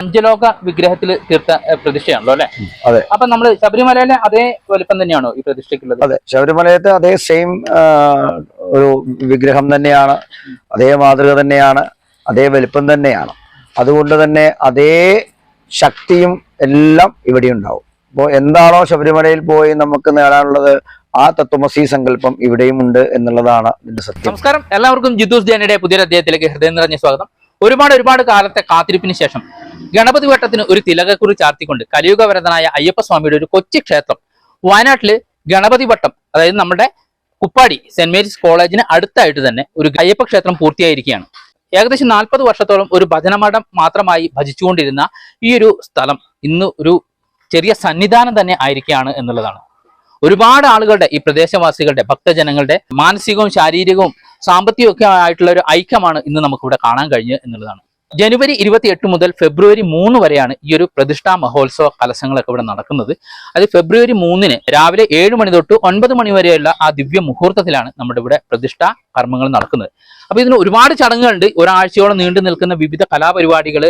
പഞ്ചലോക വിഗ്രഹത്തിൽ തീർത്ത പ്രതിഷ്ഠയാണല്ലോ അല്ലെ? അതെ. അപ്പൊ നമ്മൾ ശബരിമലയിലെ അതേ വലിപ്പം തന്നെയാണോ ഈ പ്രതിഷ്ഠയ്ക്കുള്ളത്? അതെ ശബരിമലയത്തെ അതേ സെയിം ഒരു വിഗ്രഹം തന്നെയാണ് അതേ മാതൃക തന്നെയാണ് അതേ വലിപ്പം തന്നെയാണ്. അതുകൊണ്ട് തന്നെ അതേ ശക്തിയും എല്ലാം ഇവിടെ ഉണ്ടാവും അപ്പോൾ എന്താണോ ശബരിമലയിൽ പോയി നമുക്ക് നേടാനുള്ളത് ആ തത്വമസി സങ്കല്പം ഇവിടെയും ഉണ്ട് എന്നുള്ളതാണ് ഇതിന്റെ സത്യം. നമസ്കാരം. എല്ലാവർക്കും ജിതൂസ് ജാനിയുടെ പുതിയ അദ്ദേഹത്തിലേക്ക് ഹൃദയം നിറഞ്ഞ സ്വാഗതം. ഒരുപാട് ഒരുപാട് കാലത്തെ കാത്തിരിപ്പിന് ശേഷം ഗണപതി വട്ടത്തിന് ഒരു തിലകക്കുറി ചാർത്തിക്കൊണ്ട് കലിയുഗവരതനായ അയ്യപ്പസ്വാമിയുടെ ഒരു കൊച്ചു ക്ഷേത്രം വയനാട്ടിൽ ഗണപതി വട്ടം അതായത് നമ്മുടെ കുപ്പാടി സെന്റ് മേരീസ് കോളേജിന് അടുത്തായിട്ട് തന്നെ ഒരു അയ്യപ്പ ക്ഷേത്രം പൂർത്തിയായിരിക്കുകയാണ്. ഏകദേശം നാൽപ്പത് വർഷത്തോളം ഒരു ഭജനമഠം മാത്രമായി ഭജിച്ചുകൊണ്ടിരുന്ന ഈ ഒരു സ്ഥലം ഇന്ന് ഒരു ചെറിയ സന്നിധാനം തന്നെ ആയിരിക്കുകയാണ് എന്നുള്ളതാണ്. ഒരുപാട് ആളുകളുടെ ഈ പ്രദേശവാസികളുടെ ഭക്തജനങ്ങളുടെ മാനസികവും ശാരീരികവും സാമ്പത്തികവും ഒക്കെ ആയിട്ടുള്ള ഒരു ഐക്യമാണ് ഇന്ന് നമുക്കിവിടെ കാണാൻ കഴിഞ്ഞത് എന്നുള്ളതാണ്. ജനുവരി ഇരുപത്തി എട്ട് മുതൽ ഫെബ്രുവരി മൂന്ന് വരെയാണ് ഈ ഒരു പ്രതിഷ്ഠാ മഹോത്സവ കലശങ്ങളൊക്കെ ഇവിടെ നടക്കുന്നത്. അത് ഫെബ്രുവരി മൂന്നിന് രാവിലെ ഏഴ് മണി തൊട്ട് ഒൻപത് മണി വരെയുള്ള ആ ദിവ്യ മുഹൂർത്തത്തിലാണ് നമ്മുടെ ഇവിടെ പ്രതിഷ്ഠാ കർമ്മങ്ങൾ നടക്കുന്നത്. അപ്പൊ ഇതിന് ഒരുപാട് ചടങ്ങുകളുണ്ട്. ഒരാഴ്ചയോളം നീണ്ടു നിൽക്കുന്ന വിവിധ കലാപരിപാടികൾ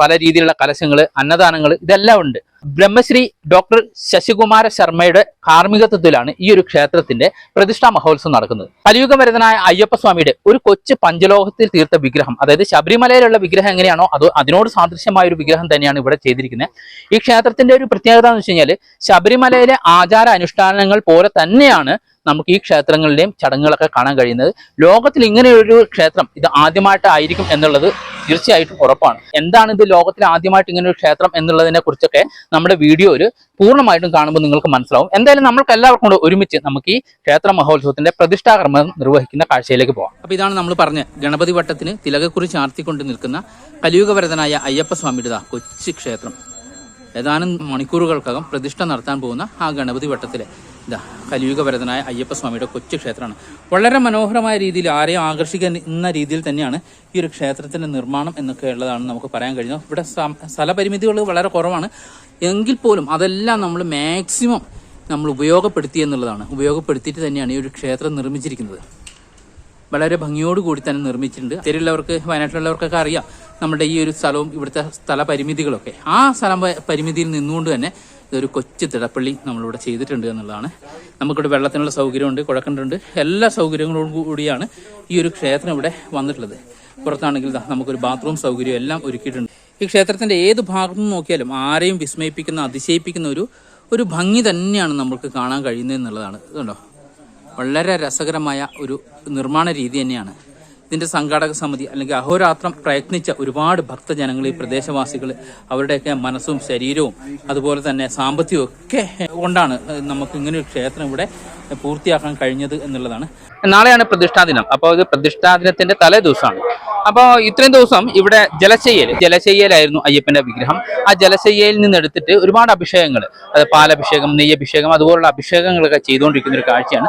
പല രീതിയിലുള്ള കലശങ്ങൾ അന്നദാനങ്ങൾ ഇതെല്ലാം ഉണ്ട്. ബ്രഹ്മശ്രീ ഡോക്ടർ ശശികുമാര ശർമ്മയുടെ കാർമ്മികത്വത്തിലാണ് ഈ ഒരു ക്ഷേത്രത്തിന്റെ പ്രതിഷ്ഠാ മഹോത്സവം നടക്കുന്നത്. കലിയുഗവരതനായ അയ്യപ്പസ്വാമിയുടെ ഒരു കൊച്ചു പഞ്ചലോഹത്തിൽ തീർത്ത വിഗ്രഹം അതായത് ശബരിമലയിലുള്ള വിഗ്രഹം എങ്ങനെയാണോ അതോ അതിനോട് സാദൃശ്യമായ ഒരു വിഗ്രഹം തന്നെയാണ് ഇവിടെ ചെയ്തിരിക്കുന്നത്. ഈ ക്ഷേത്രത്തിന്റെ ഒരു പ്രത്യേകത എന്ന് വെച്ച് കഴിഞ്ഞാൽ ശബരിമലയിലെ ആചാര അനുഷ്ഠാനങ്ങൾ പോലെ തന്നെയാണ് നമുക്ക് ഈ ക്ഷേത്രങ്ങളിലെയും ചടങ്ങുകളൊക്കെ കാണാൻ കഴിയുന്നത്. ലോകത്തിൽ ഇങ്ങനെയൊരു ക്ഷേത്രം ഇത് ആദ്യമായിട്ടായിരിക്കും എന്നുള്ളത് തീർച്ചയായിട്ടും ഉറപ്പാണ്. എന്താണ് ഇത് ലോകത്തിൽ ആദ്യമായിട്ട് ഇങ്ങനെ ഒരു ക്ഷേത്രം എന്നുള്ളതിനെ കുറിച്ചൊക്കെ നമ്മുടെ ഒരു പൂർണമായിട്ടും കാണുമ്പോൾ നിങ്ങൾക്ക് മനസ്സിലാവും. എന്തായാലും നമ്മൾക്ക് എല്ലാവർക്കും കൂടെ ഒരുമിച്ച് നമുക്ക് ഈ ക്ഷേത്ര മഹോത്സവത്തിന്റെ പ്രതിഷ്ഠാകർമ്മം നിർവഹിക്കുന്ന കാഴ്ചയിലേക്ക് പോകാം അപ്പൊ ഇതാണ് നമ്മൾ പറഞ്ഞ ഗണപതി വട്ടത്തിന് തിലകക്കുറി ചാർത്തിക്കൊണ്ട് നിൽക്കുന്ന കലിയുഗവരതനായ അയ്യപ്പസ്വാമിയുടെ കൊച്ചു ക്ഷേത്രം. ഏതാനും മണിക്കൂറുകൾക്കകം പ്രതിഷ്ഠ നടത്താൻ പോകുന്ന ആ ഗണപതി വട്ടത്തിലെ ഇതാ കലിയുഗഭരതനായ അയ്യപ്പസ്വാമിയുടെ കൊച്ചു ക്ഷേത്രമാണ്. വളരെ മനോഹരമായ രീതിയിൽ ആരെയും ആകർഷിക്കുന്ന രീതിയിൽ തന്നെയാണ് ഈ ഒരു ക്ഷേത്രത്തിന്റെ നിർമ്മാണം എന്നൊക്കെ ഉള്ളതാണ് നമുക്ക് പറയാൻ കഴിയുന്നത്. ഇവിടെ സ്ഥലപരിമിതികൾ വളരെ കുറവാണ്. എങ്കിൽ പോലും അതെല്ലാം നമ്മൾ മാക്സിമം നമ്മൾ ഉപയോഗപ്പെടുത്തി എന്നുള്ളതാണ്. ഉപയോഗപ്പെടുത്തിയിട്ട് തന്നെയാണ് ഈ ഒരു ക്ഷേത്രം നിർമ്മിച്ചിരിക്കുന്നത്. വളരെ ഭംഗിയോടുകൂടി തന്നെ നിർമ്മിച്ചിട്ടുണ്ട്. തിരുള്ളവർക്ക് വയനാട്ടിലുള്ളവർക്കൊക്കെ അറിയാം നമ്മുടെ ഈ ഒരു സ്ഥലവും ഇവിടുത്തെ സ്ഥല പരിമിതികളൊക്കെ ആ സ്ഥല പരിമിതിയിൽ നിന്നുകൊണ്ട് തന്നെ ഇതൊരു കൊച്ചു തിടപ്പള്ളി നമ്മളിവിടെ ചെയ്തിട്ടുണ്ട് എന്നുള്ളതാണ്. നമുക്കിവിടെ വെള്ളത്തിനുള്ള സൗകര്യമുണ്ട് കുഴക്കണ്ടുണ്ട്. എല്ലാ സൗകര്യങ്ങളോടും കൂടിയാണ് ഈ ഒരു ക്ഷേത്രം ഇവിടെ വന്നിട്ടുള്ളത്. പുറത്താണെങ്കിൽ നമുക്കൊരു ബാത്റൂം സൗകര്യം എല്ലാം ഒരുക്കിയിട്ടുണ്ട്. ഈ ക്ഷേത്രത്തിന്റെ ഏത് ഭാഗത്തു നോക്കിയാലും ആരെയും വിസ്മയിപ്പിക്കുന്ന അതിശയിപ്പിക്കുന്ന ഒരു ഒരു ഭംഗി തന്നെയാണ് നമുക്ക് കാണാൻ കഴിയുന്നത് എന്നുള്ളതാണ്. ഇതുണ്ടോ? വളരെ രസകരമായ ഒരു നിർമ്മാണ രീതി തന്നെയാണ്. ഇതിന്റെ സംഘാടക സമിതി അല്ലെങ്കിൽ അഹോരാത്രം പ്രയത്നിച്ച ഒരുപാട് ഭക്തജനങ്ങൾ ഈ പ്രദേശവാസികൾ അവരുടെയൊക്കെ മനസ്സും ശരീരവും അതുപോലെ തന്നെ സാമ്പത്തികവും ഒക്കെ കൊണ്ടാണ് നമുക്ക് ഇങ്ങനെ ഒരു ക്ഷേത്രം ഇവിടെ പൂർത്തിയാക്കാൻ കഴിഞ്ഞത് എന്നുള്ളതാണ്. നാളെയാണ് പ്രതിഷ്ഠാ ദിനം. അപ്പോൾ ഇത് പ്രതിഷ്ഠാ ദിനത്തിന്റെ തലേ ദിവസമാണ്. അപ്പോൾ ഇത്രയും ദിവസം ഇവിടെ ജലശയ്യൽ ജലശയ്യലായിരുന്നു അയ്യപ്പന്റെ വിഗ്രഹം. ആ ജലശയ്യയിൽ നിന്നെടുത്തിട്ട് ഒരുപാട് അഭിഷേകങ്ങൾ അത് പാലഭിഷേകം നെയ്യഭിഷേകം അതുപോലുള്ള അഭിഷേകങ്ങളൊക്കെ ചെയ്തുകൊണ്ടിരിക്കുന്ന ഒരു കാഴ്ചയാണ്.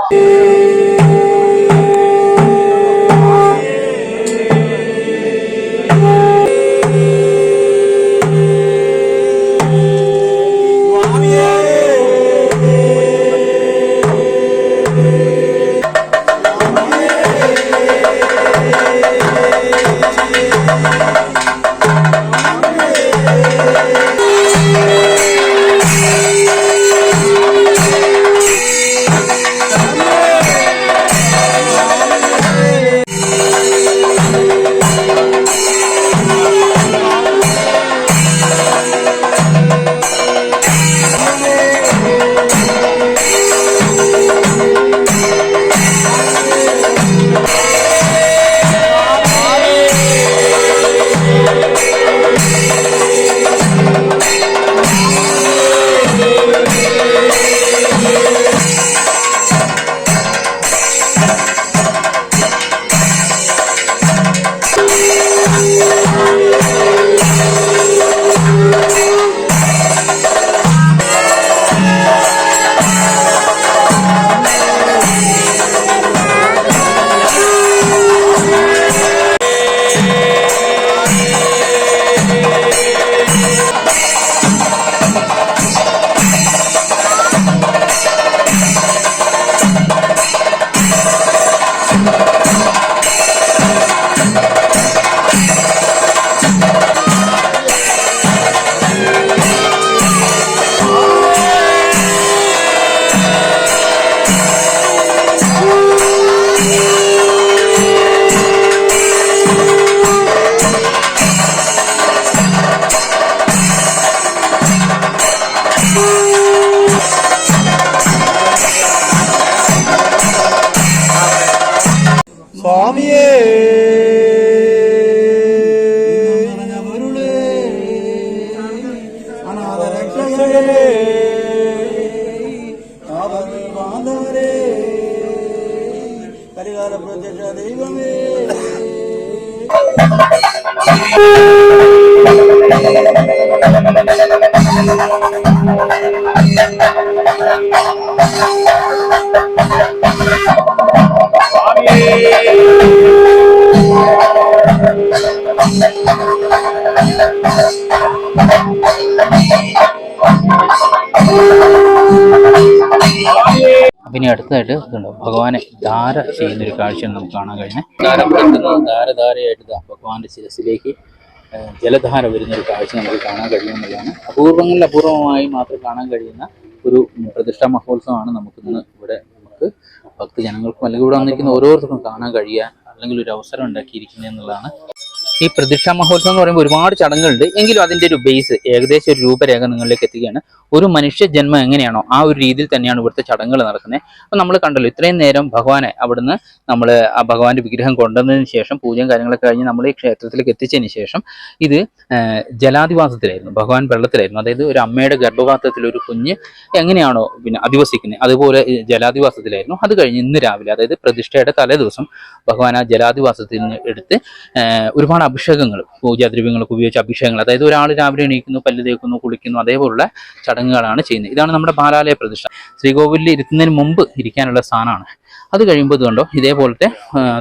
சுவாமியே. பரிகார பிரத்யட்ச தெய்வமே. Thank you. ഇനി അടുത്തതായിട്ട് ഭഗവാനെ ധാര ചെയ്യുന്ന ഒരു കാഴ്ചയാണ് നമുക്ക് കാണാൻ കഴിഞ്ഞത് ധാര ധാരധാരയായിട്ട് ഭഗവാന്റെ ശിരസിലേക്ക് ജലധാര വരുന്ന ഒരു കാഴ്ച നമുക്ക് കാണാൻ കഴിയുമെന്നുള്ളതാണ് അപൂർവങ്ങളിൽ അപൂർവമായി മാത്രം കാണാൻ കഴിയുന്ന ഒരു പ്രതിഷ്ഠാ മഹോത്സവമാണ് നമുക്ക് ഇന്ന് ഇവിടെ നമുക്ക് ഭക്തജനങ്ങൾക്കും അല്ലെങ്കിൽ ഇവിടെ വന്നിരിക്കുന്ന ഓരോരുത്തർക്കും കാണാൻ കഴിയാൻ അല്ലെങ്കിൽ ഒരു അവസരം ഉണ്ടാക്കിയിരിക്കുന്നത് എന്നുള്ളതാണ്. ഈ പ്രതിഷ്ഠാ മഹോത്സവം എന്ന് പറയുമ്പോൾ ഒരുപാട് ചടങ്ങുകളുണ്ട്. എങ്കിലും അതിന്റെ ഒരു ബേസ് ഏകദേശം ഒരു രൂപരേഖ നിങ്ങളിലേക്ക് എത്തുകയാണ് ഒരു മനുഷ്യ ജന്മം എങ്ങനെയാണോ ആ ഒരു രീതിയിൽ തന്നെയാണ് ഇവിടുത്തെ ചടങ്ങുകൾ നടക്കുന്നത്. അപ്പൊ നമ്മൾ കണ്ടല്ലോ ഇത്രയും നേരം ഭഗവാനെ അവിടുന്ന് നമ്മൾ ആ ഭഗവാന്റെ വിഗ്രഹം കൊണ്ടുവന്നതിന് ശേഷം പൂജയും കാര്യങ്ങളൊക്കെ കഴിഞ്ഞ് നമ്മൾ ഈ ക്ഷേത്രത്തിലേക്ക് എത്തിച്ചതിന് ശേഷം ഇത് ജലാധിവാസത്തിലായിരുന്നു. ഭഗവാൻ വെള്ളത്തിലായിരുന്നു. അതായത് ഒരു അമ്മയുടെ ഗർഭപാത്രത്തിൽ ഒരു കുഞ്ഞ് എങ്ങനെയാണോ പിന്നെ അധിവസിക്കുന്നത്. അതുപോലെ ജലാധിവാസത്തിലായിരുന്നു. അത് കഴിഞ്ഞ് ഇന്ന് രാവിലെ അതായത് പ്രതിഷ്ഠയുടെ തലേ ദിവസം ഭഗവാൻ ആ ജലാധിവാസത്തിൽ നിന്ന് എടുത്ത് ആ, ഒരുപാട് അഭിഷേകങ്ങൾ പൂജാദ്രവ്യങ്ങളൊക്കെ ഉപയോഗിച്ച അഭിഷേകങ്ങൾ. അതായത് ഒരാൾ രാവിലെ എണീക്കുന്നു പല്ല് തേക്കുന്നു കുളിക്കുന്നു അതേപോലുള്ള ചടങ്ങുകളാണ് ചെയ്യുന്നത്. ഇതാണ് നമ്മുടെ ബാലാലയ പ്രതിഷ്ഠ. ശ്രീകോവിലിൽ ഇരുത്തുന്നതിന് മുമ്പ് ഇരിക്കാനുള്ള സ്ഥാനമാണ്. അത് കഴിയുമ്പോൾ ഇത് കണ്ടോ? ഇതേപോലത്തെ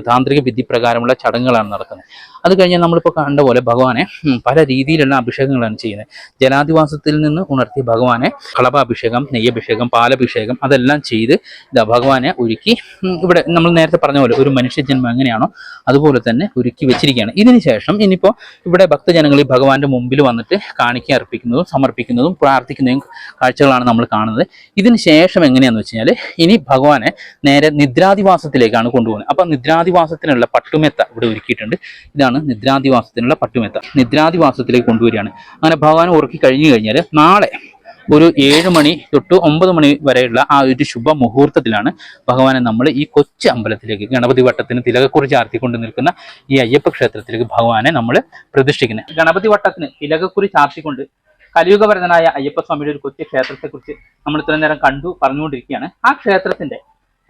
താന്ത്രിക വിധി പ്രകാരമുള്ള ചടങ്ങുകളാണ് നടക്കുന്നത്. അത് കഴിഞ്ഞാൽ നമ്മളിപ്പോൾ കണ്ട പോലെ ഭഗവാനെ പല രീതിയിലുള്ള അഭിഷേകങ്ങളാണ് ചെയ്യുന്നത്. ജനാധിവാസത്തിൽ നിന്ന് ഉണർത്തിയ ഭഗവാനെ കളഭാഭിഷേകം നെയ്യഭിഷേകം പാലഭിഷേകം അതെല്ലാം ചെയ്ത് ഇതാ ഭഗവാനെ ഒരുക്കി ഇവിടെ നമ്മൾ നേരത്തെ പറഞ്ഞ പോലെ ഒരു മനുഷ്യജന്മം എങ്ങനെയാണോ അതുപോലെ തന്നെ ഒരുക്കി വെച്ചിരിക്കുകയാണ്. ഇതിന് ശേഷം ഇനിയിപ്പോൾ ഇവിടെ ഭക്തജനങ്ങൾ ഈ ഭഗവാന്റെ മുമ്പിൽ വന്നിട്ട് കാണിക്ക അർപ്പിക്കുന്നതും സമർപ്പിക്കുന്നതും പ്രാർത്ഥിക്കുന്നതും കാഴ്ചകളാണ് നമ്മൾ കാണുന്നത്. ഇതിന് ശേഷം എങ്ങനെയാന്ന് വെച്ച് കഴിഞ്ഞാൽ ഇനി ഭഗവാനെ നേരെ നിദ്രാധിവാസത്തിലേക്കാണ് കൊണ്ടുപോകുന്നത്. അപ്പം നിദ്രാധിവാസത്തിനുള്ള പട്ടുമെത്ത ഇവിടെ ഒരുക്കിയിട്ടുണ്ട്. ഇതാണ് നിദ്രാധിവാസത്തിനുള്ള പട്ടുമെത്ത. നിദ്രാധിവാസത്തിലേക്ക് കൊണ്ടുവരികയാണ്. അങ്ങനെ ഭഗവാൻ ഉറക്കി കഴിഞ്ഞു കഴിഞ്ഞാൽ നാളെ ഒരു ഏഴ് മണി തൊട്ട് ഒമ്പത് മണി വരെയുള്ള ആ ഒരു ശുഭ മുഹൂർത്തത്തിലാണ് ഭഗവാനെ നമ്മൾ ഈ കൊച്ചു അമ്പലത്തിലേക്ക് ഗണപതി വട്ടത്തിന് തിലകക്കുറി ചാർത്തിക്കൊണ്ട് നിൽക്കുന്ന ഈ അയ്യപ്പ ക്ഷേത്രത്തിലേക്ക് ഭഗവാനെ നമ്മൾ പ്രതിഷ്ഠിക്കുന്നത്. ഗണപതി വട്ടത്തിന് തിലകക്കുറി ചാർത്തിക്കൊണ്ട് കലിയുഗവരതനായ അയ്യപ്പസ്വാമിയുടെ ഒരു കൊച്ചു ക്ഷേത്രത്തെക്കുറിച്ച് നമ്മൾ ഇത്രയും നേരം കണ്ടു പറഞ്ഞുകൊണ്ടിരിക്കുകയാണ്. ആ ക്ഷേത്രത്തിന്റെ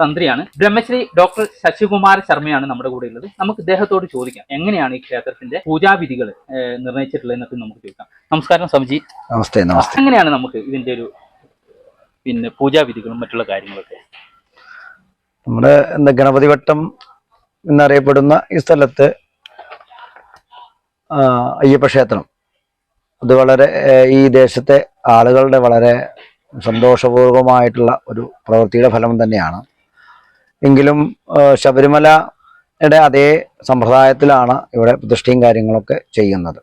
തന്ത്രിയാണ്. ബ്രഹ്മശ്രീ ഡോക്ടർ ശശികുമാർ ശർമ്മയാണ് നമ്മുടെ കൂടെ ഉള്ളത് നമുക്ക് ഇദ്ദേഹത്തോട് ചോദിക്കാം എങ്ങനെയാണ് ഈ ക്ഷേത്രത്തിന്റെ പൂജാവിധികൾ നിർണയിച്ചിട്ടുള്ളത് എന്നൊക്കെ നമുക്ക് ചോദിക്കാം. നമസ്കാരം സമജി നമസ്തേ നമസ്തേ. എങ്ങനെയാണ് നമുക്ക് ഇതിന്റെ ഒരു പിന്നെ പൂജാവിധികളും മറ്റുള്ള കാര്യങ്ങളൊക്കെ? നമ്മുടെ എന്താ ഗണപതി വട്ടം എന്നറിയപ്പെടുന്ന ഈ സ്ഥലത്ത് അയ്യപ്പ ക്ഷേത്രം. അത് വളരെ ഈ ദേശത്തെ ആളുകളുടെ വളരെ സന്തോഷപൂർവമായിട്ടുള്ള ഒരു പ്രവൃത്തിയുടെ ഫലം തന്നെയാണ്. എങ്കിലും ശബരിമല ശബരിമലയുടെ അതേ സമ്പ്രദായത്തിലാണ് ഇവിടെ പ്രതിഷ്ഠയും കാര്യങ്ങളൊക്കെ ചെയ്യുന്നത്.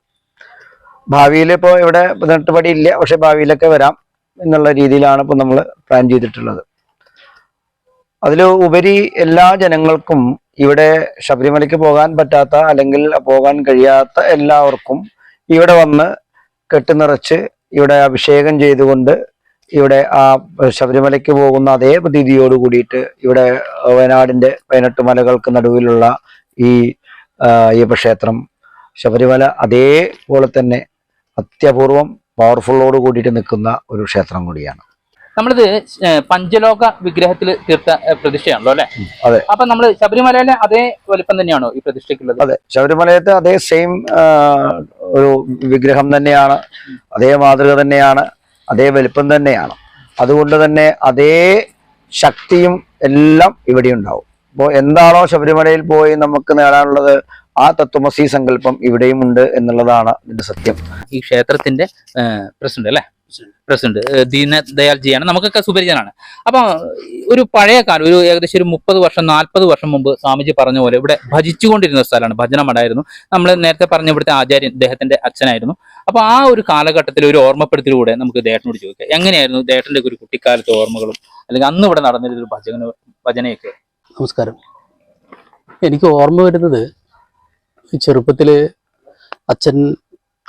ഭാവിയിൽ ഇപ്പോൾ ഇവിടെ പതിനെട്ട് പടി ഇല്ല പക്ഷെ ഭാവിയിലൊക്കെ വരാം എന്നുള്ള രീതിയിലാണ് ഇപ്പോൾ നമ്മൾ പ്ലാൻ ചെയ്തിട്ടുള്ളത്. അതിൽ ഉപരി എല്ലാ ജനങ്ങൾക്കും ഇവിടെ ശബരിമലയ്ക്ക് പോകാൻ പറ്റാത്ത അല്ലെങ്കിൽ പോകാൻ കഴിയാത്ത എല്ലാവർക്കും ഇവിടെ വന്ന് കെട്ടുനിറച്ച് ഇവിടെ അഭിഷേകം ചെയ്തുകൊണ്ട് ഇവിടെ ആ ശബരിമലയ്ക്ക് പോകുന്ന അതേ പ്രതീതിയോട് കൂടിയിട്ട് ഇവിടെ വയനാടിന്റെ പതിനെട്ട് മലകൾക്ക് നടുവിലുള്ള ഈ അയ്യപ്പ ക്ഷേത്രം ശബരിമല അതേപോലെ തന്നെ അത്യപൂർവം പവർഫുള്ളോട് കൂടിയിട്ട് നിൽക്കുന്ന ഒരു ക്ഷേത്രം കൂടിയാണ്. നമ്മളിത് പഞ്ചലോക വിഗ്രഹത്തിൽ തീർത്ത പ്രതിഷ്ഠയാണല്ലോ അല്ലെ? അതെ. അപ്പൊ നമ്മൾ ശബരിമലയിലെ അതേ വലിപ്പം തന്നെയാണോ ഈ പ്രതിഷ്ഠയ്ക്കുള്ളത്? അതെ. ശബരിമലയത്തെ അതേ സെയിം ഒരു വിഗ്രഹം തന്നെയാണ്. അതേ മാതൃക തന്നെയാണ്. അതേ വലിപ്പം തന്നെയാണ്. അതുകൊണ്ട് തന്നെ അതേ ശക്തിയും എല്ലാം ഇവിടെ ഉണ്ടാവും. അപ്പോൾ എന്താണോ ശബരിമലയിൽ പോയി നമുക്ക് നേടാനുള്ളത് ആ തത്വമസി സങ്കല്പം ഇവിടെയും ഉണ്ട് എന്നുള്ളതാണ് ഇതിന്റെ സത്യം. ഈ ക്ഷേത്രത്തിന്റെ പ്രസിഡന്റ് അല്ലെ? പ്രസിഡന്റ് ദീന ദയാൽജിയാണ്. നമുക്കൊക്കെ സുപരിചിതനാണ്. അപ്പൊ ഒരു പഴയ കാലം ഒരു ഏകദേശം ഒരു മുപ്പത് വർഷം നാൽപ്പത് വർഷം മുമ്പ് സ്വാമിജി പറഞ്ഞ പോലെ ഇവിടെ ഭജിച്ചുകൊണ്ടിരുന്ന സ്ഥലമാണ്. ഭജനമടായിരുന്നു നമ്മൾ നേരത്തെ പറഞ്ഞ ഇവിടുത്തെ ആചാര്യൻ അദ്ദേഹത്തിന്റെ അച്ഛനായിരുന്നു. അപ്പൊ ആ ഒരു കാലഘട്ടത്തിൽ ഒരു ഓർമ്മപ്പെടുത്തലൂടെ നമുക്ക് ദേഹത്തിനോട് ചോദിക്കാം. എങ്ങനെയായിരുന്നു ദേഹത്തിന്റെ ഒരു കുട്ടിക്കാലത്തെ ഓർമ്മകളും അല്ലെങ്കിൽ അന്ന് ഇവിടെ നടന്നിരുന്ന ഒരു ഭജന ഭജനയൊക്കെ? നമസ്കാരം. എനിക്ക് ഓർമ്മ വരുന്നത് ഈ ചെറുപ്പത്തിൽ അച്ഛൻ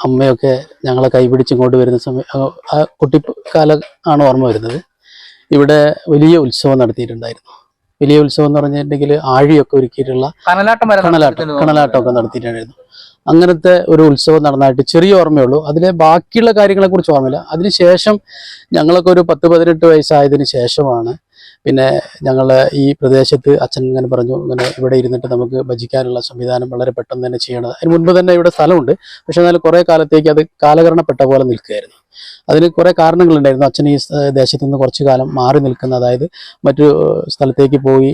അമ്മയൊക്കെ ഞങ്ങളെ കൈപിടിച്ച് ഇങ്ങോട്ട് വരുന്ന സമയം ആ- കുട്ടിക്കാലം ആണ് ഓർമ്മ വരുന്നത്. ഇവിടെ വലിയ ഉത്സവം നടത്തിയിട്ടുണ്ടായിരുന്നു. വലിയ ഉത്സവം എന്ന് പറഞ്ഞിട്ടുണ്ടെങ്കിൽ ആഴിയൊക്കെ ഒരുക്കിയിട്ടുള്ള കണലാട്ടം കണലാട്ടം. കണലാട്ടമൊക്കെ നടത്തിയിട്ടുണ്ടായിരുന്നു. അങ്ങനത്തെ ഒരു ഉത്സവം നടന്നായിട്ട് ചെറിയ ഓർമ്മയുള്ളൂ. അതിലെ ബാക്കിയുള്ള കാര്യങ്ങളെക്കുറിച്ച് ഓർമ്മയില്ല. അതിനുശേഷം ഞങ്ങളൊക്കെ ഒരു പത്ത് പതിനെട്ട് വയസ്സായതിനു ശേഷമാണ് പിന്നെ ഞങ്ങൾ ഈ പ്രദേശത്ത് അച്ഛൻ ഇങ്ങനെ പറഞ്ഞു ഇങ്ങനെ ഇവിടെ ഇരുന്നിട്ട് നമുക്ക് ഭജിക്കാനുള്ള സംവിധാനം വളരെ പെട്ടെന്ന് തന്നെ ചെയ്യണത് അതിന് മുൻപ് തന്നെ ഇവിടെ സ്ഥലമുണ്ട്. പക്ഷെ എന്നാൽ കുറേ കാലത്തേക്ക് അത് കാലകരണപ്പെട്ട പോലെ നിൽക്കുകയായിരുന്നു. അതിന് കുറേ കാരണങ്ങളുണ്ടായിരുന്നു. അച്ഛൻ ഈ ദേശത്തു നിന്ന് കുറച്ചു കാലം മാറി നിൽക്കുന്ന അതായത് മറ്റു സ്ഥലത്തേക്ക് പോയി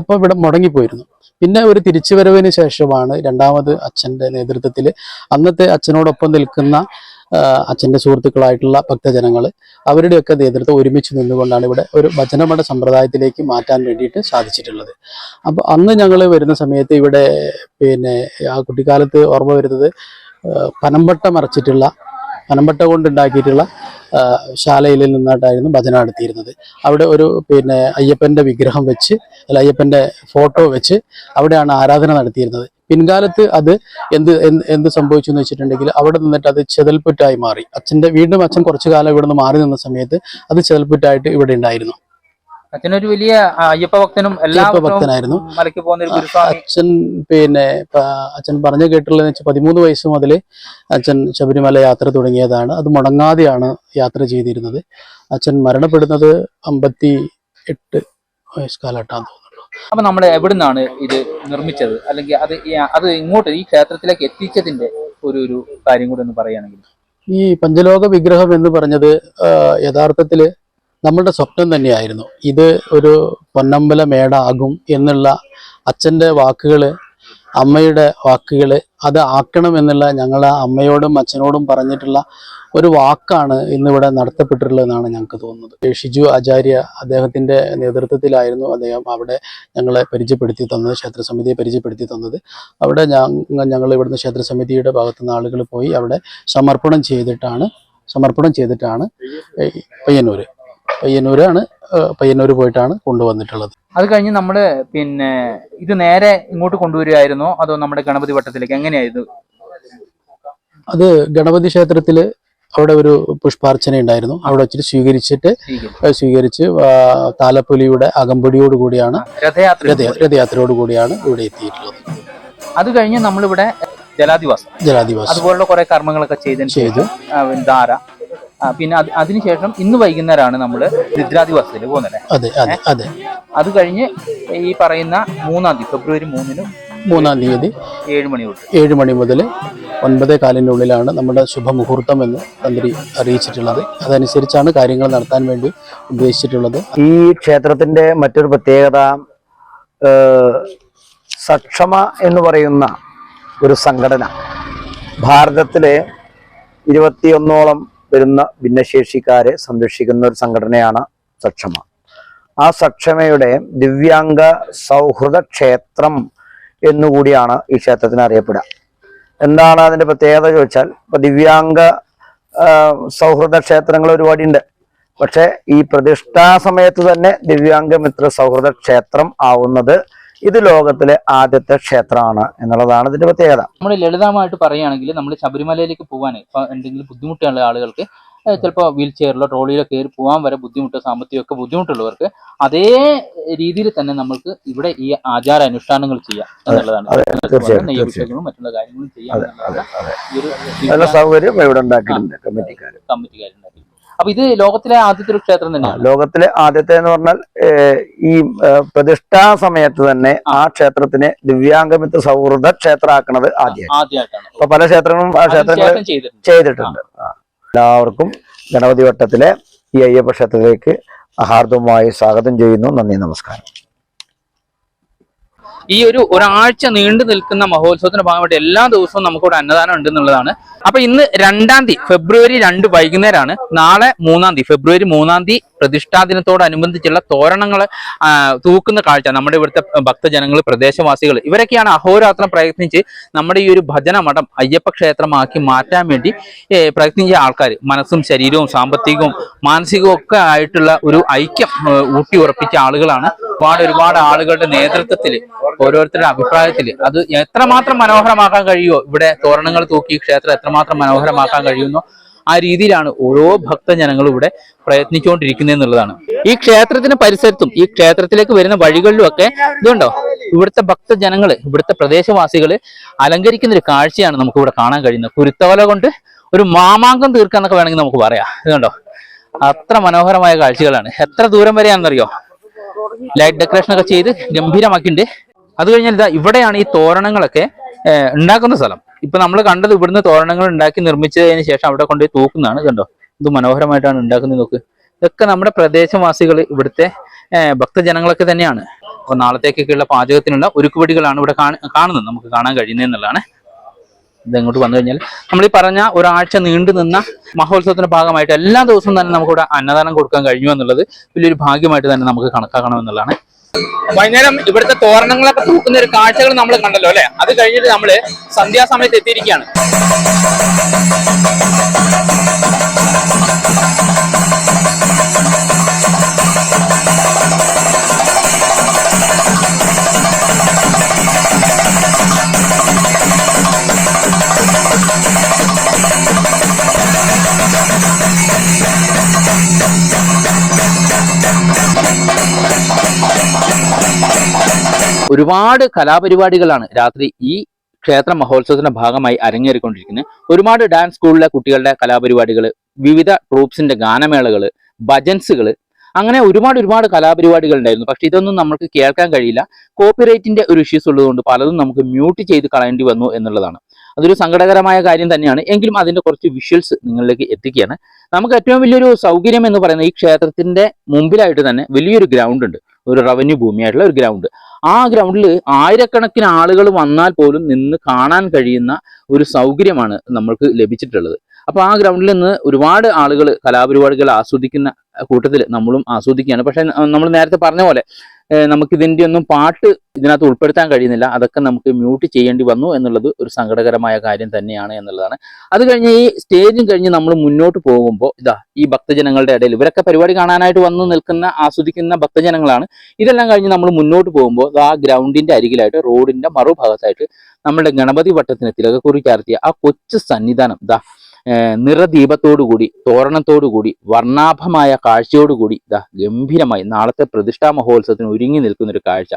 അപ്പോൾ ഇവിടെ മുടങ്ങിപ്പോയിരുന്നു. പിന്നെ ഒരു തിരിച്ചുവരവിന് ശേഷമാണ് രണ്ടാമത് അച്ഛന്റെ നേതൃത്വത്തിൽ അന്നത്തെ അച്ഛനോടൊപ്പം നിൽക്കുന്ന അച്ഛന്റെ സുഹൃത്തുക്കളായിട്ടുള്ള ഭക്തജനങ്ങൾ അവരുടെയൊക്കെ നേതൃത്വം ഒരുമിച്ച് നിന്നുകൊണ്ടാണ് ഇവിടെ ഒരു ഭജനമഠ സമ്പ്രദായത്തിലേക്ക് മാറ്റാൻ വേണ്ടിയിട്ട് സാധിച്ചിട്ടുള്ളത്. അപ്പോൾ അന്ന് ഞങ്ങൾ വരുന്ന സമയത്ത് ഇവിടെ പിന്നെ ആ കുട്ടിക്കാലത്ത് ഓർമ്മ വരുന്നത് പനമ്പട്ട മറച്ചിട്ടുള്ള പനമ്പട്ട കൊണ്ടുണ്ടാക്കിയിട്ടുള്ള ശാലയിൽ നിന്നായിട്ടായിരുന്നു ഭജന നടത്തിയിരുന്നത്. അവിടെ ഒരു പിന്നെ അയ്യപ്പന്റെ വിഗ്രഹം വെച്ച് അല്ല അയ്യപ്പന്റെ ഫോട്ടോ വെച്ച് അവിടെയാണ് ആരാധന നടത്തിയിരുന്നത്. പിൻകാലത്ത് അത് എന്ത് എന്ത് സംഭവിച്ചു എന്ന് വെച്ചിട്ടുണ്ടെങ്കിൽ അവിടെ നിന്നിട്ട് അത് ചെതൽപ്പുറ്റായി മാറി. അച്ഛന്റെ വീണ്ടും അച്ഛൻ കുറച്ചു കാലം ഇവിടെ നിന്ന് മാറി നിന്ന സമയത്ത് അത് ചെതൽപ്പുറ്റായിട്ട് ഇവിടെ ഉണ്ടായിരുന്നു. അച്ഛനൊരു വലിയ അയ്യപ്പ ഭക്തനും എല്ലാ അയ്യപ്പ ഭക്തനായിരുന്നു. മലയ്ക്ക് പോകുന്ന അച്ഛൻ പിന്നെ അച്ഛൻ പറഞ്ഞു കേട്ടുള്ളതെന്ന് വെച്ചാൽ പതിമൂന്ന് വയസ്സ് മുതൽ അച്ഛൻ ശബരിമല യാത്ര തുടങ്ങിയതാണ്. അത് മുടങ്ങാതെയാണ് യാത്ര ചെയ്തിരുന്നത്. അച്ഛൻ മരണപ്പെടുന്നത് അമ്പത്തി എട്ട് വയസ്സുകാലട്ടാന്ന് തോന്നുന്നു. അപ്പൊ നമ്മൾ എവിടുന്നാണ് ഇത് നിർമ്മിച്ചത്? അല്ലെങ്കിൽ അത് അത് ഇങ്ങോട്ട് ഈ ക്ഷേത്രത്തിലേക്ക് എത്തിച്ചതിന്റെ ഒരു ഒരു കാര്യം കൂടെ ഒന്ന് പറയുകയാണെങ്കിൽ. ഈ പഞ്ചലോക വിഗ്രഹം എന്ന് പറഞ്ഞത് യഥാർത്ഥത്തിൽ നമ്മളുടെ സ്വപ്നം തന്നെയായിരുന്നു. ഇത് ഒരു പൊന്നമ്പല മേട ആകും എന്നുള്ള അച്ഛന്റെ വാക്കുകൾ അമ്മയുടെ വാക്കുകൾ അത് ആക്കണം എന്നുള്ള ഞങ്ങൾ അമ്മയോടും അച്ഛനോടും പറഞ്ഞിട്ടുള്ള ഒരു വാക്കാണ് ഇന്നിവിടെ നടത്തപ്പെട്ടിട്ടുള്ളതെന്നാണ് ഞങ്ങൾക്ക് തോന്നുന്നത്. ഷിജു ആചാര്യ അദ്ദേഹത്തിന്റെ നേതൃത്വത്തിലായിരുന്നു അദ്ദേഹം അവിടെ ഞങ്ങളെ പരിചയപ്പെടുത്തി തന്നത് ക്ഷേത്രസമിതിയെ പരിചയപ്പെടുത്തി തന്നത്. അവിടെ ഞങ്ങൾ ഇവിടുന്ന് ക്ഷേത്രസമിതിയുടെ ഭാഗത്തുനിന്ന് ആളുകൾ പോയി അവിടെ സമർപ്പണം ചെയ്തിട്ടാണ് സമർപ്പണം ചെയ്തിട്ടാണ് ഈ പയ്യന്നൂര് പയ്യന്നൂരാണ് പയ്യന്നൂർ പോയിട്ടാണ് കൊണ്ടുവന്നിട്ടുള്ളത്. അത് കഴിഞ്ഞ് നമ്മൾ പിന്നെ ഇത് നേരെ ഇങ്ങോട്ട് കൊണ്ടുവരികയായിരുന്നോ അതോ നമ്മുടെ ഗണപതി വട്ടത്തിലേക്ക്? എങ്ങനെയായിരുന്നു അത് ഗണപതി ക്ഷേത്രത്തിൽ അവിടെ ഒരു പുഷ്പാർച്ചന ഉണ്ടായിരുന്നു. അവിടെ വെച്ചിട്ട് സ്വീകരിച്ചിട്ട് സ്വീകരിച്ച്. താലപ്പൊലിയുടെ അകമ്പടിയോട് കൂടിയാണ് രഥയാത്ര രഥയാത്രയോട് കൂടിയാണ്. ഇവിടെ എത്തിയിട്ടുള്ളത്. അത് കഴിഞ്ഞ് നമ്മളിവിടെ ജലാധിവാസം. ജലാധിവാസം. അതുപോലുള്ള കുറെ കർമ്മങ്ങളൊക്കെ ചെയ്തു. ചെയ്തു. ധാര. പിന്നെ അത് അതിനുശേഷം ഇന്ന് വൈകുന്നേരമാണ് നമ്മൾ രുദ്രാദിവാസത്തിൽ പോകുന്നത്. അതെ അതെ അതെ. അത് കഴിഞ്ഞ് ഈ പറയുന്ന മൂന്നാം തീയതി ഫെബ്രുവരി മൂന്നിന് മൂന്നാം തീയതി ഏഴ് മണി തൊട്ട്. ഏഴ് മണി മുതൽ ഒൻപതേ കാലിന്റെ ഉള്ളിലാണ് നമ്മുടെ ശുഭമുഹൂർത്തം എന്ന് തന്ത്രി അറിയിച്ചിട്ടുള്ളത്. അതനുസരിച്ചാണ് കാര്യങ്ങൾ നടത്താൻ വേണ്ടി ഉദ്ദേശിച്ചിട്ടുള്ളത്. ഈ ക്ഷേത്രത്തിന്റെ മറ്റൊരു പ്രത്യേകത സക്ഷമ എന്ന് പറയുന്ന ഒരു സംഘടന. ഭാരതത്തിലെ ഇരുപത്തിയൊന്നോളം വരുന്ന ഭിന്നശേഷിക്കാരെ സംരക്ഷിക്കുന്ന ഒരു സംഘടനയാണ് സക്ഷമ. ആ സക്ഷമയുടെ ദിവ്യാംഗ സൗഹൃദ ക്ഷേത്രം എന്നുകൂടിയാണ് ഈ ക്ഷേത്രത്തിന് അറിയപ്പെടുക. എന്താണ് അതിന്റെ പ്രത്യേകത ചോദിച്ചാൽ ഇപ്പൊ ദിവ്യാംഗ സൗഹൃദ ക്ഷേത്രങ്ങൾ ഒരുപാടുണ്ട്. പക്ഷേ ഈ പ്രതിഷ്ഠാ സമയത്ത് തന്നെ ദിവ്യാംഗ മിത്ര സൗഹൃദ ക്ഷേത്രം ആവുന്നത് ഇത് ലോകത്തിലെ ആദ്യത്തെ ക്ഷേത്രമാണ് എന്നുള്ളതാണ് ഇതിന്റെ പ്രത്യേകത. നമ്മൾ ലളിതമായിട്ട് പറയുകയാണെങ്കിൽ നമ്മൾ ശബരിമലയിലേക്ക് പോകാൻ ഇപ്പൊ എന്തെങ്കിലും ബുദ്ധിമുട്ടുള്ള ആളുകൾക്ക് ചിലപ്പോൾ വീൽ ചെയറിലോ ട്രോളിയിലോ കയറി പോകാൻ വരെ ബുദ്ധിമുട്ടോ സാമ്പത്തികമൊക്കെ ബുദ്ധിമുട്ടുള്ളവർക്ക് അതേ രീതിയിൽ തന്നെ നമ്മൾക്ക് ഇവിടെ ഈ ആചാര അനുഷ്ഠാനങ്ങൾ ചെയ്യാം എന്നുള്ളതാണ്. നെയ്യഭിഷേകങ്ങളും മറ്റുള്ള കാര്യങ്ങളും ചെയ്യാം സൗകര്യം ഇവിടെ കമ്മിറ്റിക്കാരുണ്ടാക്കി അപ്പൊ ഇത് ലോകത്തിലെ ആദ്യത്തെ ഒരു ക്ഷേത്രം തന്നെയാണ്. ലോകത്തിലെ ആദ്യത്തെ എന്ന് പറഞ്ഞാൽ ഈ പ്രതിഷ്ഠാ സമയത്ത് തന്നെ ആ. ക്ഷേത്രത്തിനെ ദിവ്യാംഗമിത്ര സൗഹൃദ ക്ഷേത്രമാക്കണത് ആദ്യം ആദ്യമായിട്ടാണ് അപ്പൊ പല ക്ഷേത്രങ്ങളും ആ ക്ഷേത്രങ്ങൾ ചെയ്തിട്ടുണ്ട്. എല്ലാവർക്കും ഗണപതി വട്ടത്തിലെ ഈ അയ്യപ്പ ക്ഷേത്രത്തിലേക്ക് ഹാർദവുമായി സ്വാഗതം ചെയ്യുന്നു. നന്ദി നമസ്കാരം. ഈ ഒരു ഒരാഴ്ച നീണ്ടു നിൽക്കുന്ന മഹോത്സവത്തിന്റെ ഭാഗമായിട്ട് എല്ലാ ദിവസവും നമുക്കിവിടെ അന്നദാനം ഉണ്ട് എന്നുള്ളതാണ്. അപ്പൊ ഇന്ന് രണ്ടാം തീയതി ഫെബ്രുവരി രണ്ട് വൈകുന്നേരമാണ് നാളെ മൂന്നാം തീയതി ഫെബ്രുവരി മൂന്നാം തീയതി പ്രതിഷ്ഠാ ദിനത്തോടനുബന്ധിച്ചുള്ള തോരണങ്ങൾ തൂക്കുന്ന കാഴ്ച നമ്മുടെ ഇവിടുത്തെ ഭക്തജനങ്ങൾ പ്രദേശവാസികൾ ഇവരൊക്കെയാണ് അഹോരാത്രം പ്രയത്നിച്ച് നമ്മുടെ ഈ ഒരു ഭജന മഠം അയ്യപ്പ ക്ഷേത്രമാക്കി മാറ്റാൻ വേണ്ടി പ്രയത്നിച്ച ആൾക്കാർ മനസ്സും ശരീരവും സാമ്പത്തികവും മാനസികവും ഒക്കെ ആയിട്ടുള്ള ഒരു ഐക്യം ഊട്ടി ഉറപ്പിച്ച ആളുകളാണ്. ഒരുപാട് ഒരുപാട് ആളുകളുടെ നേതൃത്വത്തിൽ ഓരോരുത്തരുടെ അഭിപ്രായത്തിൽ അത് എത്രമാത്രം മനോഹരമാക്കാൻ കഴിയുമോ ഇവിടെ തോരണങ്ങൾ തൂക്കി ക്ഷേത്രം എത്രമാത്രം മനോഹരമാക്കാൻ കഴിയുന്നോ ആ രീതിയിലാണ് ഓരോ ഭക്തജനങ്ങളും ഇവിടെ പ്രയത്നിച്ചുകൊണ്ടിരിക്കുന്നത് എന്നുള്ളതാണ്. ഈ ക്ഷേത്രത്തിന് പരിസരത്തും ഈ ക്ഷേത്രത്തിലേക്ക് വരുന്ന വഴികളിലും ഒക്കെ ഇതുണ്ടോ? ഇവിടുത്തെ ഭക്തജനങ്ങൾ ഇവിടുത്തെ പ്രദേശവാസികൾ അലങ്കരിക്കുന്ന ഒരു കാഴ്ചയാണ് നമുക്ക് ഇവിടെ കാണാൻ കഴിയുന്നത്. കുരുത്തവല കൊണ്ട് ഒരു മാമാങ്കം തീർക്കാന്നൊക്കെ വേണമെങ്കിൽ നമുക്ക് പറയാം. ഇതുണ്ടോ? അത്ര മനോഹരമായ കാഴ്ചകളാണ്. എത്ര ദൂരം വരെയാണെന്നറിയോ? ലൈറ്റ് ഡെക്കറേഷൻ ഒക്കെ ചെയ്ത് ഗംഭീരമാക്കിയിട്ടുണ്ട്. അത് കഴിഞ്ഞാൽ ഇതാ ഇവിടെയാണ് ഈ തോരണങ്ങളൊക്കെ ഉണ്ടാക്കുന്ന സ്ഥലം. ഇപ്പൊ നമ്മൾ കണ്ടത് ഇവിടുന്ന് തോരണങ്ങൾ ഉണ്ടാക്കി നിർമ്മിച്ചതിന് ശേഷം അവിടെ കൊണ്ടുപോയി തൂക്കുന്നതാണ് കണ്ടോ? ഇത് മനോഹരമായിട്ടാണ് ഉണ്ടാക്കുന്നത് നോക്ക്. ഇതൊക്കെ നമ്മുടെ പ്രദേശവാസികൾ ഇവിടുത്തെ ഭക്തജനങ്ങളൊക്കെ തന്നെയാണ്. അപ്പൊ നാളത്തേക്കൊക്കെയുള്ള പാചകത്തിനുള്ള ഒരുക്കുപടികളാണ് ഇവിടെ കാണുന്നത്. നമുക്ക് കാണാൻ കഴിയുന്നത് എന്നുള്ളതാണ് ഇത് ഇങ്ങോട്ട് വന്നു കഴിഞ്ഞാൽ നമ്മൾ ഈ പറഞ്ഞ ഒരാഴ്ച നീണ്ടു നിന്ന മഹോത്സവത്തിന്റെ ഭാഗമായിട്ട് എല്ലാ ദിവസവും തന്നെ നമുക്കിവിടെ അന്നദാനം കൊടുക്കാൻ കഴിഞ്ഞു എന്നുള്ളത് വലിയൊരു ഭാഗ്യമായിട്ട് തന്നെ നമുക്ക് കണക്കാക്കണം എന്നുള്ളതാണ്. വൈകുന്നേരം ഇവിടുത്തെ തോരണങ്ങളൊക്കെ തൂക്കുന്ന ഒരു കാഴ്ചകൾ നമ്മൾ കണ്ടല്ലോ അല്ലെ? അത് കഴിഞ്ഞിട്ട് നമ്മൾ സന്ധ്യാസമയത്ത് എത്തിയിരിക്കുകയാണ്. ഒരുപാട് കലാപരിപാടികളാണ് രാത്രി ഈ ക്ഷേത്ര മഹോത്സവത്തിന്റെ ഭാഗമായി അരങ്ങേറിക്കൊണ്ടിരിക്കുന്നത്. ഒരുപാട് ഡാൻസ് സ്കൂളിലെ കുട്ടികളുടെ കലാപരിപാടികൾ വിവിധ ട്രൂപ്സിന്റെ ഗാനമേളകൾ ഭജൻസുകൾ അങ്ങനെ ഒരുപാട് ഒരുപാട് കലാപരിപാടികൾ ഉണ്ടായിരുന്നു പക്ഷെ ഇതൊന്നും നമുക്ക് കേൾക്കാൻ കഴിയില്ല. കോപ്പിറൈറ്റിന്റെ ഒരു ഇഷ്യൂസ് ഉള്ളതുകൊണ്ട് പലതും നമുക്ക് മ്യൂട്ട് ചെയ്ത് കളയേണ്ടി വന്നു എന്നുള്ളതാണ്. അതൊരു സങ്കടകരമായ കാര്യം തന്നെയാണ്. എങ്കിലും അതിന്റെ കുറച്ച് വിഷ്വൽസ് നിങ്ങളിലേക്ക് എത്തിക്കുകയാണ്. നമുക്ക് ഏറ്റവും വലിയൊരു സൗകര്യം എന്ന് പറയുന്നത് ഈ ക്ഷേത്രത്തിന്റെ മുമ്പിലായിട്ട് തന്നെ വലിയൊരു ഗ്രൗണ്ട് ഉണ്ട്. ഒരു റവന്യൂ ഭൂമിയായിട്ടുള്ള ഒരു ഗ്രൗണ്ട് ആ ഗ്രൗണ്ടിൽ ആയിരക്കണക്കിന് ആളുകൾ വന്നാൽ പോലും നിന്ന് കാണാൻ കഴിയുന്ന ഒരു സൗകര്യമാണ് നമ്മൾക്ക് ലഭിച്ചിട്ടുള്ളത്. അപ്പോൾ ആ ഗ്രൗണ്ടിൽ നിന്ന് ഒരുപാട് ആളുകൾ കലാപരിപാടികൾ ആസ്വദിക്കുന്ന കൂട്ടത്തിൽ നമ്മളും ആസ്വദിക്കുകയാണ്. പക്ഷേ നമ്മൾ നേരത്തെ പറഞ്ഞ പോലെ നമുക്ക് ഇതിന്റെ ഒന്നും പാട്ട് ഇതിനകത്ത് ഉൾപ്പെടുത്താൻ കഴിയുന്നില്ല. അതൊക്കെ നമുക്ക് മ്യൂട്ട് ചെയ്യേണ്ടി വന്നു എന്നുള്ളത് ഒരു സങ്കടകരമായ കാര്യം തന്നെയാണ് എന്നുള്ളതാണ്. അത് കഴിഞ്ഞ് ഈ സ്റ്റേജും കഴിഞ്ഞ് നമ്മൾ മുന്നോട്ട് പോകുമ്പോൾ ഇതാ ഈ ഭക്തജനങ്ങളുടെ ഇടയിൽ ഇവരൊക്കെ പരിപാടി കാണാനായിട്ട് വന്ന് നിൽക്കുന്ന ആസ്വദിക്കുന്ന ഭക്തജനങ്ങളാണ്. ഇതെല്ലാം കഴിഞ്ഞ് നമ്മൾ മുന്നോട്ട് പോകുമ്പോൾ ആ ഗ്രൗണ്ടിന്റെ അരികിലായിട്ട് റോഡിന്റെ മറുഭാഗത്തായിട്ട് നമ്മുടെ ഗണപതി വട്ടത്തിന് തിലകക്കുറി ചാർത്തിയ ആ കൊച്ചു സന്നിധാനം ഏർ നിറദീപത്തോടുകൂടി തോരണത്തോടുകൂടി വർണാഭമായ കാഴ്ചയോടുകൂടി ഇതാ ഗംഭീരമായി നാളത്തെ പ്രതിഷ്ഠാ മഹോത്സവത്തിന് ഒരുങ്ങി നിൽക്കുന്ന ഒരു കാഴ്ച.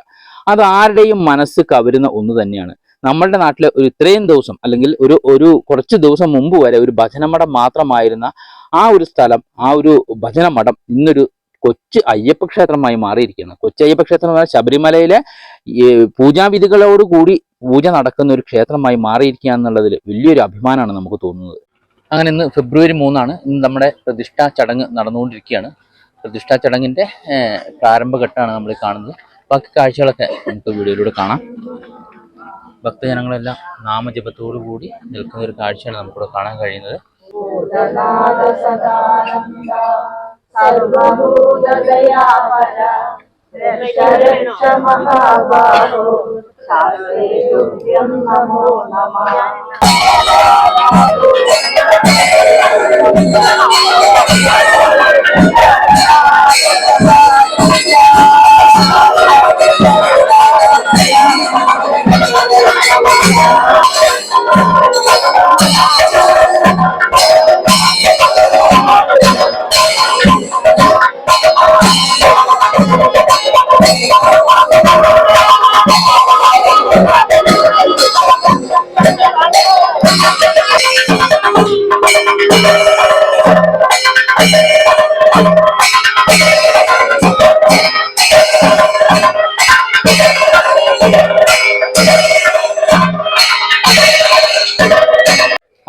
അത് ആരുടെയും മനസ്സ് കവരുന്ന ഒന്ന് തന്നെയാണ്. നമ്മളുടെ നാട്ടിലെ ഒരു ഇത്രയും ദിവസം അല്ലെങ്കിൽ ഒരു ഒരു കുറച്ച് ദിവസം മുമ്പ് വരെ ഒരു ഭജനമഠം മാത്രമായിരുന്ന ആ ഒരു സ്ഥലം ആ ഒരു ഭജനമഠം ഇന്നൊരു കൊച്ചു അയ്യപ്പ ക്ഷേത്രമായി മാറിയിരിക്കുകയാണ്. കൊച്ചു അയ്യപ്പ ക്ഷേത്രം എന്ന് പറഞ്ഞാൽ ശബരിമലയിലെ പൂജാവിധികളോടുകൂടി പൂജാവിധികളോട് കൂടി പൂജ നടക്കുന്ന ഒരു ക്ഷേത്രമായി മാറിയിരിക്കുക എന്നുള്ളതിൽ വലിയൊരു അഭിമാനമാണ് നമുക്ക് തോന്നുന്നത്. അങ്ങനെ ഇന്ന് ഫെബ്രുവരി മൂന്നാണ് ഇന്ന് നമ്മുടെ പ്രതിഷ്ഠാ ചടങ്ങ് നടന്നുകൊണ്ടിരിക്കുകയാണ്. പ്രതിഷ്ഠാ ചടങ്ങിന്റെ പ്രാരംഭഘട്ടമാണ് നമ്മൾ കാണുന്നത്. ബാക്കി കാഴ്ചകളൊക്കെ നമുക്ക് വീഡിയോയിലൂടെ കാണാം. ഭക്തജനങ്ങളെല്ലാം നാമജപത്തോടു കൂടി നിൽക്കുന്ന ഒരു കാഴ്ചയാണ് നമുക്കിവിടെ കാണാൻ കഴിയുന്നത്. മഹാബാഹോ. തുഭ്യം നമോ. നമഃ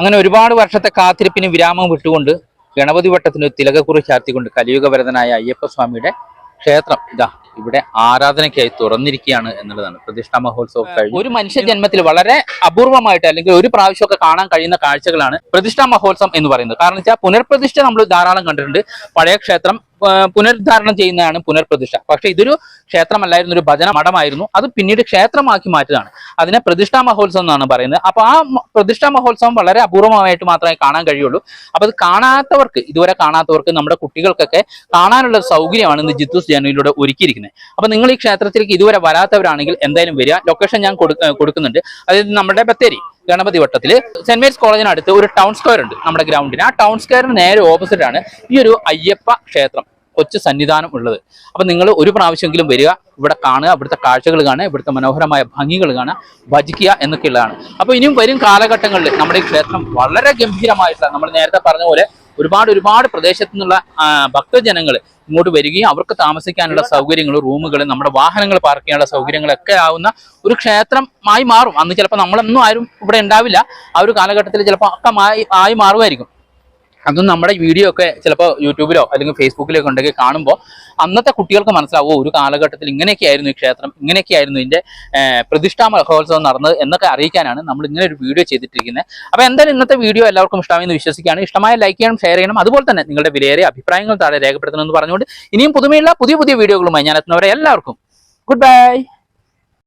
അങ്ങനെ ഒരുപാട് വർഷത്തെ കാത്തിരിപ്പിന് വിരാമം വിട്ടുകൊണ്ട് ഗണപതി വട്ടത്തിന് തിലകക്കുറി ചാർത്തിക്കൊണ്ട് കലിയുഗവരതനായ അയ്യപ്പസ്വാമിയുടെ ക്ഷേത്രം ഇതാ ഇവിടെ ആരാധനയ്ക്കായി തുറന്നിരിക്കുകയാണ് എന്നുള്ളതാണ്. പ്രതിഷ്ഠാ മഹോത്സവം കഴിഞ്ഞു. ഒരു മനുഷ്യ ജന്മത്തിൽ വളരെ അപൂർവമായിട്ട് അല്ലെങ്കിൽ ഒരു പ്രാവശ്യമൊക്കെ കാണാൻ കഴിയുന്ന കാഴ്ചകളാണ് പ്രതിഷ്ഠാ മഹോത്സവം എന്ന് പറയുന്നത്. കാരണം വെച്ചാൽ പുനർപ്രതിഷ്ഠ നമ്മൾ ധാരാളം കണ്ടിട്ടുണ്ട്. പഴയ ക്ഷേത്രം പുനരുദ്ധാരണം ചെയ്യുന്നതാണ് പുനർപ്രതിഷ്ഠ. പക്ഷെ ഇതൊരു ക്ഷേത്രമല്ലായിരുന്നു ഒരു ഭജന മഠമായിരുന്നു. അത് പിന്നീട് ക്ഷേത്രമാക്കി മാറ്റതാണ് അതിനെ പ്രതിഷ്ഠാ മഹോത്സവം എന്നാണ് പറയുന്നത്. അപ്പൊ ആ പ്രതിഷ്ഠാ മഹോത്സവം വളരെ അപൂർവമായിട്ട് മാത്രമേ കാണാൻ കഴിയുള്ളൂ. അപ്പൊ അത് കാണാത്തവർക്ക് ഇതുവരെ കാണാത്തവർക്ക് നമ്മുടെ കുട്ടികൾക്കൊക്കെ കാണാനുള്ള സൗകര്യമാണ് ഇന്ന് ജിത്തുസ് ജനുവിലൂടെ ഒരുക്കിയിരിക്കുന്നത്. അപ്പൊ നിങ്ങൾ ഈ ക്ഷേത്രത്തിലേക്ക് ഇതുവരെ വരാത്തവരാണെങ്കിൽ എന്തായാലും വരിക. ലൊക്കേഷൻ ഞാൻ കൊടുക്ക- കൊടുക്കുന്നുണ്ട്. അതായത് നമ്മുടെ ബത്തേരി ഗണപതി വട്ടത്തിൽ സെന്റ് മേരീസ് കോളേജിനടുത്ത് ഒരു ടൗൺ സ്ക്വയർ ഉണ്ട് നമ്മുടെ ഗ്രൗണ്ടിന്. ആ ടൗൺ സ്ക്വയറിന് നേരെ ഓപ്പോസിറ്റ് ആണ് ഈ ഒരു അയ്യപ്പ ക്ഷേത്രം. കൊച്ചു സന്നിധാനം ഉള്ളത്. അപ്പൊ നിങ്ങൾ ഒരു പ്രാവശ്യമെങ്കിലും വരിക ഇവിടെ കാണുക ഇവിടുത്തെ കാഴ്ചകൾ കാണുക ഇവിടുത്തെ മനോഹരമായ ഭംഗികൾ കാണുക ഭജിക്കുക എന്നൊക്കെയുള്ളതാണ്. അപ്പോൾ ഇനിയും വരും കാലഘട്ടങ്ങളിൽ നമ്മുടെ ഈ ക്ഷേത്രം വളരെ ഗംഭീരമായിട്ടുള്ള നമ്മൾ നേരത്തെ പറഞ്ഞ പോലെ ഒരുപാട് ഒരുപാട് പ്രദേശത്തു നിന്നുള്ള ഭക്തജനങ്ങൾ ഇങ്ങോട്ട് വരികയും അവർക്ക് താമസിക്കാനുള്ള സൗകര്യങ്ങൾ റൂമുകൾ നമ്മുടെ വാഹനങ്ങൾ പാർക്ക് ചെയ്യാനുള്ള സൗകര്യങ്ങളൊക്കെ ആവുന്ന ഒരു ക്ഷേത്രമായി മാറും. അന്ന് ചിലപ്പോൾ നമ്മളൊന്നും ആരും ഇവിടെ ഉണ്ടാവില്ല. ആ ഒരു കാലഘട്ടത്തിൽ ചിലപ്പോൾ ഒക്കെ ആയി ആയി മാറുമായിരിക്കും. അതും നമ്മുടെ വീഡിയോ ഒക്കെ ചിലപ്പോൾ യൂട്യൂബിലോ അല്ലെങ്കിൽ ഫേസ്ബുക്കിലോ ഒക്കെ ഉണ്ടെങ്കിൽ കാണുമ്പോൾ അന്നത്തെ കുട്ടികൾക്ക് മനസ്സിലാവും ഒരു കാലഘട്ടത്തിൽ ഇങ്ങനെയൊക്കെയായിരുന്നു ഈ ക്ഷേത്രം ഇങ്ങനെയൊക്കെയായിരുന്നു ഇതിന്റെ പ്രതിഷ്ഠാ മഹോത്സവം നടന്നത് എന്നൊക്കെ അറിയിക്കാനാണ് നമ്മൾ ഇങ്ങനെ ഒരു വീഡിയോ ചെയ്തിട്ടിരിക്കുന്നത്. അപ്പോൾ എന്തായാലും ഇന്നത്തെ വീഡിയോ എല്ലാവർക്കും ഇഷ്ടമായെന്ന് വിശ്വസിക്കുകയാണ്. ഇഷ്ടമായ ലൈക്ക് ചെയ്യണം ഷെയർ ചെയ്യണം. അതുപോലെ തന്നെ നിങ്ങളുടെ വിലയേറിയ അഭിപ്രായങ്ങൾ താഴെ രേഖപ്പെടുത്തണമെന്ന് പറഞ്ഞുകൊണ്ട് ഇനിയും പുതുമയുള്ള പുതിയ പുതിയ വീഡിയോകളുമായി ഞാൻ എത്തുന്നവരെ എല്ലാവർക്കും. Good bye